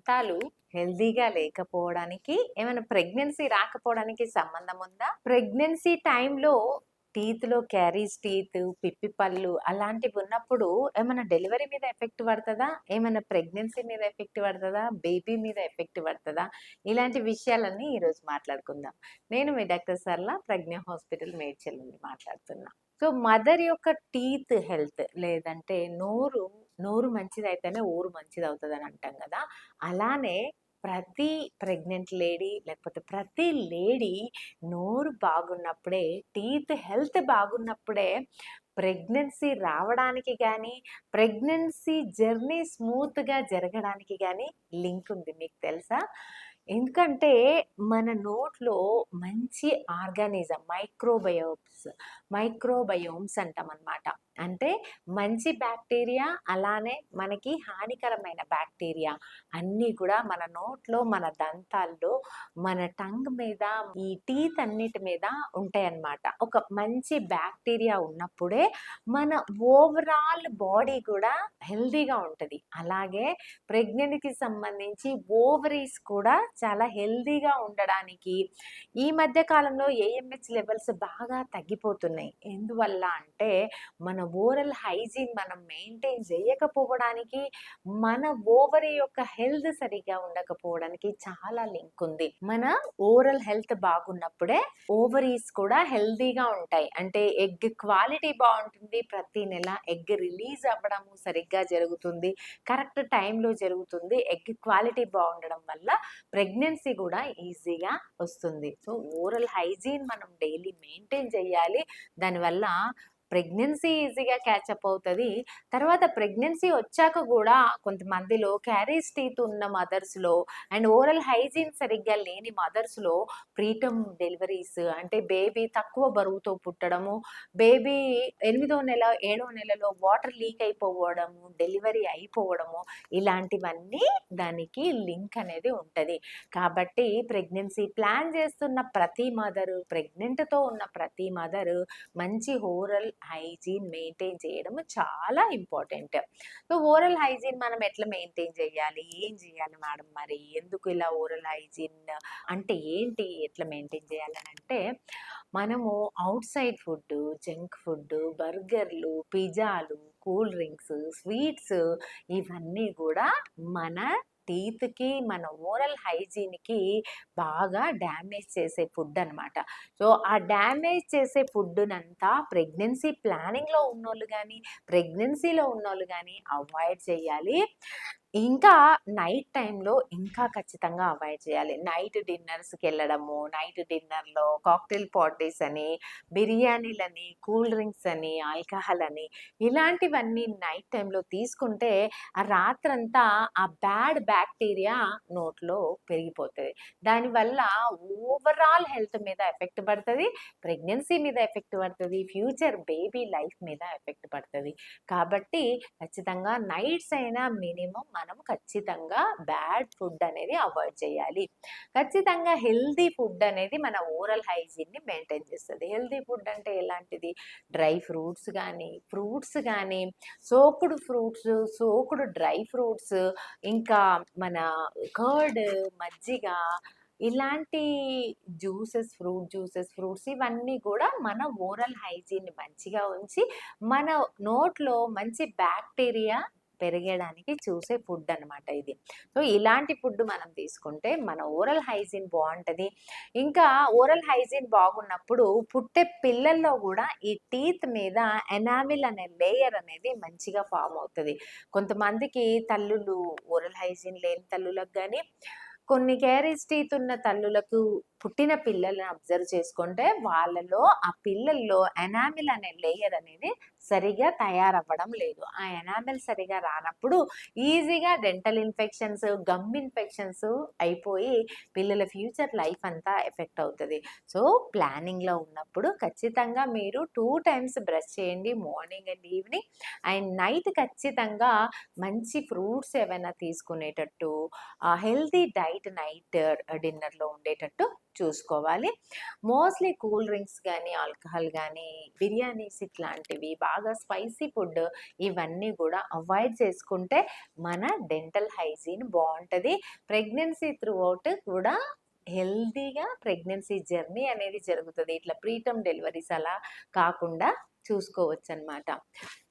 దంతాలు హెల్దీగా లేకపోవడానికి ఏమైనా ప్రెగ్నెన్సీ రాకపోవడానికి సంబంధం ఉందా? ప్రెగ్నెన్సీ టైంలో టీత్లో క్యారీస్ టీత్ పిప్పి పళ్ళు అలాంటివి ఉన్నప్పుడు ఏమైనా డెలివరీ మీద ఎఫెక్ట్ పడుతుందా? ఏమైనా ప్రెగ్నెన్సీ మీద ఎఫెక్ట్ పడుతుందా? బేబీ మీద ఎఫెక్ట్ పడుతుందా? ఇలాంటి విషయాలన్నీ ఈరోజు మాట్లాడుకుందాం. నేను మీ డాక్టర్ సర్లా ప్రజ్ఞ హాస్పిటల్ మేడ్చల్ నుండి మాట్లాడుతున్నా. సో మదర్ యొక్క టీత్ హెల్త్ లేదంటే నోరు నోరు మంచిది అయితేనే ఊరు మంచిది అవుతుంది అని అంటాం కదా! అలానే ప్రతి ప్రెగ్నెంట్ లేడీ లేకపోతే ప్రతి లేడీ నోరు బాగున్నప్పుడే టీత్ హెల్త్ బాగున్నప్పుడే ప్రెగ్నెన్సీ రావడానికి కానీ ప్రెగ్నెన్సీ జర్నీ స్మూత్గా జరగడానికి కానీ లింక్ ఉంది. మీకు తెలుసా? ఎందుకంటే మన నోట్లో మంచి ఆర్గానిజం మైక్రోబయోబ్స్ మైక్రోబయోమ్స్ అంటాం అనమాట అంటే మంచి బ్యాక్టీరియా అలానే మనకి హానికరమైన బ్యాక్టీరియా అన్నీ కూడా మన నోట్లో మన దంతాల్లో మన టంగ్ మీద ఈ టీత్ అన్నిటి మీద ఉంటాయన్నమాట. ఒక మంచి బ్యాక్టీరియా ఉన్నప్పుడే మన ఓవరాల్ బాడీ కూడా హెల్దీగా ఉంటుంది. అలాగే ప్రెగ్నెంట్కి సంబంధించి ఓవరీస్ కూడా చాలా హెల్దీగా ఉండడానికి ఈ మధ్య కాలంలో ఏఎంహెచ్ లెవెల్స్ బాగా తగ్గిపోతున్నాయి. ఎందువల్ల అంటే మన ఓరల్ హైజీన్ మనం మెయింటైన్ చేయకపోవడానికి మన ఓవరీ యొక్క హెల్త్ సరిగా ఉండకపోవడానికి చాలా లింక్ ఉంది. మన ఓరల్ హెల్త్ బాగున్నప్పుడే ఓవరీస్ కూడా హెల్తీగా ఉంటాయి. అంటే ఎగ్ క్వాలిటీ బాగుంటుంది. ప్రతి నెల ఎగ్ రిలీజ్ అవ్వడము సరిగ్గా జరుగుతుంది. కరెక్ట్ టైంలో జరుగుతుంది. ఎగ్ క్వాలిటీ బాగుండడం వల్ల ప్రెగ్నెన్సీ కూడా ఈజీగా వస్తుంది. సో ఓరల్ హైజీన్ మనం డైలీ మెయింటైన్ చేయాలి దానివల్ల ప్రెగ్నెన్సీ ఈజీగా క్యాచప్ అవుతుంది. తర్వాత ప్రెగ్నెన్సీ వచ్చాక కూడా కొంతమందిలో క్యారీస్ టీత్ ఉన్న మదర్స్లో అండ్ ఓరల్ హైజీన్ సరిగ్గా లేని మదర్స్లో ప్రీటమ్ డెలివరీస్ అంటే బేబీ తక్కువ బరువుతో పుట్టడము బేబీ ఎనిమిదో నెల ఏడో నెలలో వాటర్ లీక్ అయిపోవడము డెలివరీ అయిపోవడము ఇలాంటివన్నీ దానికి లింక్ అనేది ఉంటుంది. కాబట్టి ప్రెగ్నెన్సీ ప్లాన్ చేస్తున్న ప్రతి మదరు ప్రెగ్నెంట్తో ఉన్న ప్రతి మదరు మంచి ఓరల్ హైజీన్ మెయింటైన్ చేయడం చాలా ఇంపార్టెంట్. సో ఓరల్ హైజీన్ మనం ఎట్లా మెయింటైన్ చేయాలి? ఏం చేయాలి మేడం మరి? ఎందుకు ఇలా ఓరల్ హైజీన్ అంటే ఏంటి? ఎట్లా మెయింటైన్ చేయాలని అంటే మనము out side food junk food బర్గర్లు పిజ్జాలు కూల్ డ్రింక్స్ స్వీట్స్ ఇవన్నీ కూడా మన టీత్కి మన ఓరల్ హైజీన్కి బాగా డ్యామేజ్ చేసే ఫుడ్ అనమాట సో ఆ డ్యామేజ్ చేసే ఫుడ్నంతా ప్రెగ్నెన్సీ ప్లానింగ్లో ఉన్నోళ్ళు కానీ ప్రెగ్నెన్సీలో ఉన్నోళ్ళు కానీ అవాయిడ్ చేయాలి. ఇంకా నైట్ టైంలో ఇంకా ఖచ్చితంగా అవాయిడ్ చేయాలి. నైట్ డిన్నర్స్కి వెళ్ళడము నైట్ డిన్నర్లో కాక్టైల్ పార్టీస్ అని బిర్యానీలని కూల్ డ్రింక్స్ అని ఆల్కహాల్ అని ఇలాంటివన్నీ నైట్ టైంలో తీసుకుంటే ఆ రాత్రంతా ఆ బ్యాడ్ బ్యాక్టీరియా నోట్లో పెరిగిపోతుంది. దానివల్ల ఓవరాల్ హెల్త్ మీద ఎఫెక్ట్ పడుతుంది ప్రెగ్నెన్సీ మీద ఎఫెక్ట్ పడుతుంది ఫ్యూచర్ బేబీ లైఫ్ మీద ఎఫెక్ట్ పడుతుంది. కాబట్టి ఖచ్చితంగా నైట్స్ అయినా మినిమం మనం ఖచ్చితంగా బ్యాడ్ ఫుడ్ అనేది అవాయిడ్ చేయాలి. ఖచ్చితంగా హెల్దీ ఫుడ్ అనేది మన ఓరల్ హైజీన్ని మెయింటైన్ చేస్తుంది. హెల్దీ ఫుడ్ అంటే ఎలాంటిది? డ్రై ఫ్రూట్స్ కానీ ఫ్రూట్స్ కానీ soaked fruits soaked dry fruits ఇంకా మన కర్డ్ మజ్జిగ ఇలాంటి జ్యూసెస్ ఫ్రూట్ జ్యూసెస్ ఫ్రూట్స్ ఇవన్నీ కూడా మన ఓరల్ హైజీన్ మంచిగా ఉంచి మన నోట్లో మంచి బ్యాక్టీరియా పెరగడానికి చూసే ఫుడ్ అనమాట ఇది. సో ఇలాంటి ఫుడ్ మనం తీసుకుంటే మన ఓరల్ హైజీన్ బాగుంటుంది ఇంకా ఓరల్ హైజీన్ బాగున్నప్పుడు పుట్టే పిల్లల్లో కూడా ఈ టీత్ మీద ఎనామిల్ అనే లేయర్ అనేది మంచిగా ఫామ్ అవుతుంది. కొంతమందికి తల్లులు ఓరల్ హైజీన్ లేని తల్లులకు కానీ కొన్ని క్యారీస్ టీత్ ఉన్న తల్లులకు పుట్టిన పిల్లల్ని అబ్జర్వ్ చేసుకుంటే వాళ్ళలో ఆ పిల్లల్లో ఎనామిల్ అనే లేయర్ అనేది సరిగా తయారవ్వడం లేదు. ఆ ఎనామిల్ సరిగా రానప్పుడు ఈజీగా డెంటల్ ఇన్ఫెక్షన్స్ గమ్ ఇన్ఫెక్షన్స్ అయిపోయి పిల్లల ఫ్యూచర్ లైఫ్ అంతా ఎఫెక్ట్ అవుతుంది. సో ప్లానింగ్లో ఉన్నప్పుడు ఖచ్చితంగా మీరు టూ టైమ్స్ బ్రష్ చేయండి. Morning and evening. And night ఖచ్చితంగా మంచి ఫ్రూట్స్ ఏమైనా తీసుకునేటట్టు హెల్తీ డైట్ నైట్ డిన్నర్లో ఉండేటట్టు చూసుకోవాలి. మోస్ట్లీ కూల్ డ్రింక్స్ కానీ ఆల్కహాల్ కానీ బిర్యానీస్ ఇట్లాంటివి బాగా స్పైసీ ఫుడ్ ఇవన్నీ కూడా అవాయిడ్ చేసుకుంటే మన డెంటల్ హైజీన్ బాగుంటుంది ప్రెగ్నెన్సీ త్రూ అవుట్ కూడా హెల్తీగా ప్రెగ్నెన్సీ జర్నీ అనేది జరుగుతుంది. ఇట్లా ప్రీటమ్ డెలివరీస్ అలా కాకుండా చూసుకోవచ్చు అనమాట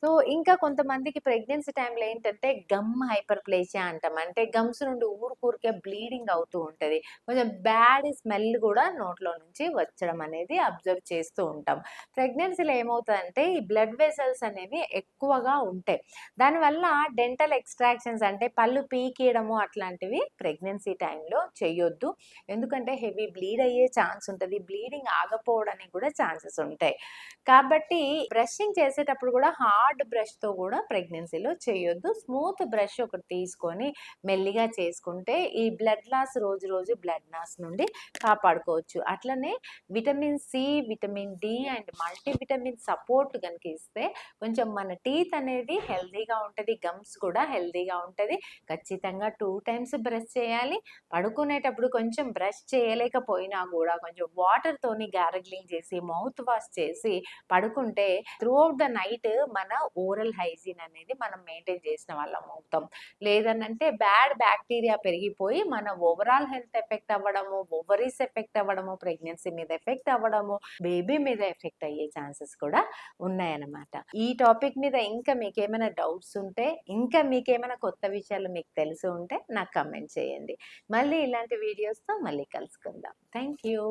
సో ఇంకా కొంతమందికి ప్రెగ్నెన్సీ టైంలో ఏంటంటే గమ్ హైపర్ ప్లేసియా అంటాం. అంటే గమ్స్ నుండి ఊరుకూరికే బ్లీడింగ్ అవుతూ ఉంటుంది. కొంచెం బ్యాడ్ స్మెల్ కూడా నోట్లో నుంచి వచ్చడం అనేది అబ్జర్వ్ చేస్తూ ఉంటాం. ప్రెగ్నెన్సీలో ఏమవుతుందంటే ఈ బ్లడ్ వెసల్స్ అనేవి ఎక్కువగా ఉంటాయి. దానివల్ల డెంటల్ ఎక్స్ట్రాక్షన్స్ అంటే పళ్ళు పీకేయడము అట్లాంటివి ప్రెగ్నెన్సీ టైంలో చేయొద్దు. ఎందుకంటే హెవీ బ్లీడ్ అయ్యే ఛాన్స్ ఉంటుంది. బ్లీడింగ్ ఆగపోవడానికి కూడా ఛాన్సెస్ ఉంటాయి. కాబట్టి బ్రషింగ్ చేసేటప్పుడు కూడా హార్డ్ బ్రష్తో కూడా ప్రెగ్నెన్సీలో చేయొద్దు. స్మూత్ బ్రష్ ఒకటి తీసుకొని మెల్లిగా చేసుకుంటే ఈ బ్లడ్ లాస్ రోజు రోజు బ్లడ్ లాస్ నుండి కాపాడుకోవచ్చు. అట్లనే vitamin C vitamin D and multivitamin support కనుక ఇస్తే కొంచెం మన టీత్ అనేది హెల్దీగా ఉంటుంది గమ్స్ కూడా హెల్దీగా ఉంటుంది. ఖచ్చితంగా టూ టైమ్స్ బ్రష్ చేయాలి. పడుకునేటప్పుడు కొంచెం బ్రష్ చేయలేకపోయినా కూడా కొంచెం వాటర్తోని గ్యారగ్లింగ్ చేసి మౌత్ వాష్ చేసి పడుకుంటే త్రూ అవుట్ ద నైట్ మన ఓరల్ హైజీన్ అనేది మనం మెయింటైన్ చేసిన వాళ్ళం అవుతాం. లేదనంటే బ్యాడ్ బ్యాక్టీరియా పెరిగిపోయి మన ఓవరాల్ హెల్త్ ఎఫెక్ట్ అవ్వడము ఓవరీస్ ఎఫెక్ట్ అవ్వడము ప్రెగ్నెన్సీ మీద ఎఫెక్ట్ అవ్వడము బేబీ మీద ఎఫెక్ట్ అయ్యే ఛాన్సెస్ కూడా ఉన్నాయన్నమాట. ఈ టాపిక్ మీద ఇంకా మీకు ఏమైనా డౌట్స్ ఉంటే ఇంకా మీకేమైనా కొత్త విషయాలు మీకు తెలిసి ఉంటే నాకు కమెంట్ చేయండి. మళ్ళీ ఇలాంటి వీడియోస్తో మళ్ళీ కలుసుకుందాం. Thank you